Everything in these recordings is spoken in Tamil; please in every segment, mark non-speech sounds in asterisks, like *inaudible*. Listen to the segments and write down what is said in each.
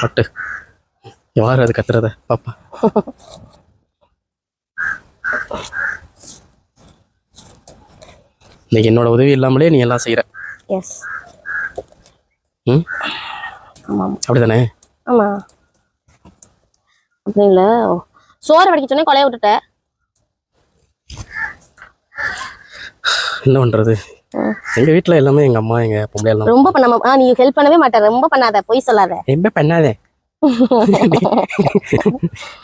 பட்டு. யார் அது கத்துறத? பாப்பா. இன்னைக்கு என்னோட உதவி இல்லாமலே நீ எல்லாம் செய்யற எஸ் ம்? அப்படிதானே? ஆமாம் அப்படி இல்லை. சோறு வடிக்க சொன்னே கொலைய விட்டுட்ட. என்ன பண்றது. எங்க வீட்ல எல்லாமே எங்க அம்மா எங்க பொம்பளை எல்லாம் ரொம்ப பண்ணாம ஆ நீ ஹெல்ப் பண்ணவே மாட்ட. ரொம்ப பண்ணாத பொய் சொல்லாத. ரொம்ப பண்ணாதே.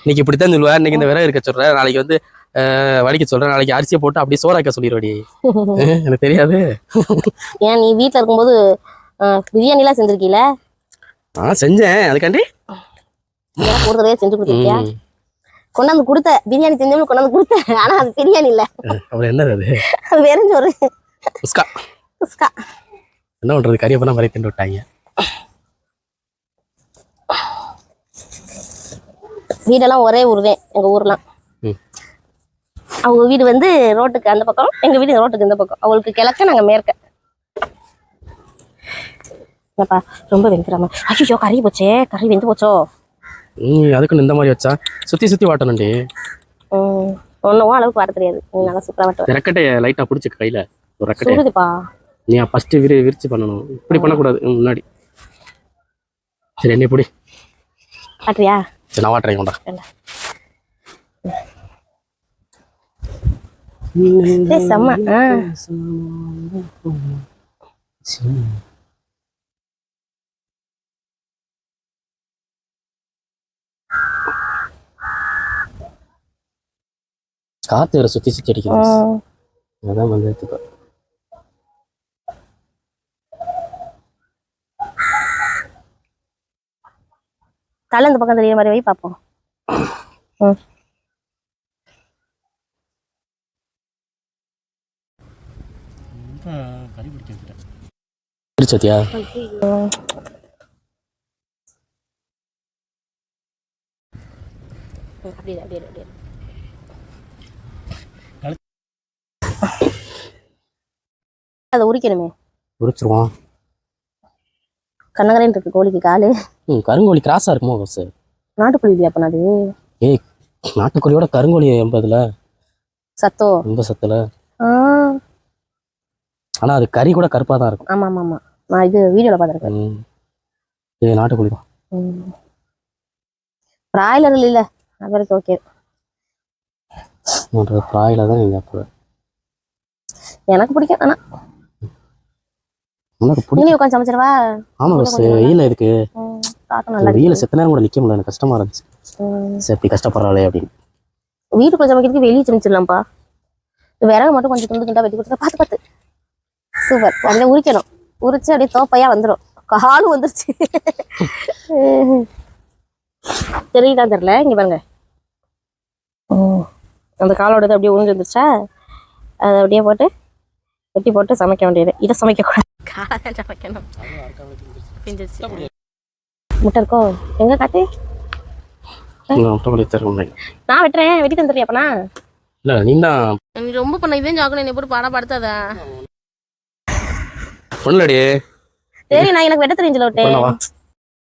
இன்னைக்கு இப்படித்தான் சொல்லுவா. இன்னைக்கு இந்த விறகு இருக்க சொல்ற. நாளைக்கு வந்து வடிக்க சொல்றேன் நாளைக்கு அரிசியை போட்டு அப்படியே சோறாக்க சொல்லிடுவாடி *laughs* எனக்கு தெரியாது. ஏன் நீ வீட்டில் இருக்கும்போது ஆ, பிரியாணிலாம் செஞ்சிருக்கீல? நான் செஞ்சேன். அதுக்காண்டி? ஒரு தடவை செஞ்சு கொடுத்துருக்கியா. கொண்டாந்து கொடுத்த பிரியாணி செஞ்சவங்க கொண்டாந்து கொடுத்த. ஆனா அது பிரியாணி இல்ல. அப்புறம் என்னது அது? அது வெறுஞ்சோறு உஸ்கா குஸ்கா என்ன பண்றது? கறியப்பெல்லாம் வரை தின்னு விட்டாங்க. வீடெல்லாம் ஒரே ஊர் தான் எங்க ஊர்லாம். ம். அவங்க வீடு வந்து ரோட்டுக்கு அந்த பக்கம் எங்க வீடு ரோட்டுக்கு இந்த பக்கம். அவங்களுக்கு கிழக்க நாங்க மேற்க. என்னப்பா ரொம்ப வெந்துடாம ஐயோ கறி போச்சே கறி வெந்து போச்சோ? நீ அதுக்குன்னு இந்த மாதிரி வச்சா? சுத்தி சுத்தி வாட்டணும்டி. ம் ஒன்றும் அளவுக்கு வர தெரியாது. நல்லா சூப்பராக வட்டுவ. ரெக்கட்டையை லைட்டா பிடிச்சி கையில. சுடுதுப்பா நீ ஃபர்ஸ்ட் விரி விரிச்சு பண்ணணும். இப்படி பண்ணக்கூடாது. முன்னாடி. சரி என்ன இப்படி காட்டுறியா? சரி நான் வாட்டுறேன் கொண்டா செம்ம. காத்து வேற சுத்தி சுத்தி அடிக்குது. அதான் வந்து தலை இந்த பக்கம் தெரியுற மாதிரி வை பார்ப்போம் ம் அப்படியே அப்படியே அப்படியே. அதை உரிக்கணுமே. உரிச்சிருவோம். கண்ணகரேன் இருக்கு கோழிக்கு காலு. ம் கருங்கோழி கிராஸா இருக்குமோ பஸ் நாட்டுக்கோழி இல்லையா அப்ப அது ஏய் நாட்டுக்கோழியோட கருங்கோழி எண்பதுல சத்தோ? ரொம்ப சத்துல? ஆ. ஆனா அது கறி கூட கருப்பா தான் இருக்கும். ஆமா ஆமா ஆமா. நான் இது வீடியோல பார்த்துருக்கேன். ம். இது நாட்டுக்கோழி தான். பிராய்லர் இல்ல அவருக்கு ஓகே பிராயில தான் நீங்க அப்போ எனக்கு பிடிக்கும் ஆனா. உனக்கு பிடிக்கும். உட்காந்து சமைச்சிருவா ஆமா பஸ் வெயில இதுக்கு பார்க்க நல்லா வெயில செத்த நேரம் கூட நிக்க முடியல எனக்கு கஷ்டமா இருந்துச்சு. சரி இப்படி கஷ்டப்படுறாளே அப்படின்னு. வீட்டுக்குள்ள சமைக்கிறதுக்கு வெளியே சமைச்சிடலாம்ப்பா விறகு மட்டும் கொஞ்சம் துண்டு துண்டா வெட்டி கொடுத்தா பார்த்து பார்த்து. சூப்பர் அதில் உரிக்கணும். உரிச்சு அப்படியே தோப்பையா வந்துடும் காலும் வந்துருச்சு. தெரியுதா தெரியல. இங்க பாருங்க. அந்த காலோட இது அப்படியே உறிஞ்சு வந்துருச்சா? அதை அப்படியே போட்டு வெட்டி போட்டு சமைக்க வேண்டியது. இதை சமைக்க கூடாது காலை சமைக்கணும் பிஞ்சிருச்சு. முட்டை இருக்கோ? எங்க காட்டு தருவோம் நான் வெட்டுறேன். வெட்டி தந்துடுறியா அப்பனா? இல்ல நீ தான். நீ ரொம்ப பண்ண இதே ஜாக்கணும் என்னை போட்டு படுத்தாத. ஒண்ணுலடி சரி நான் எனக்கு வெட்ட தெரிஞ்சல விட்டேன்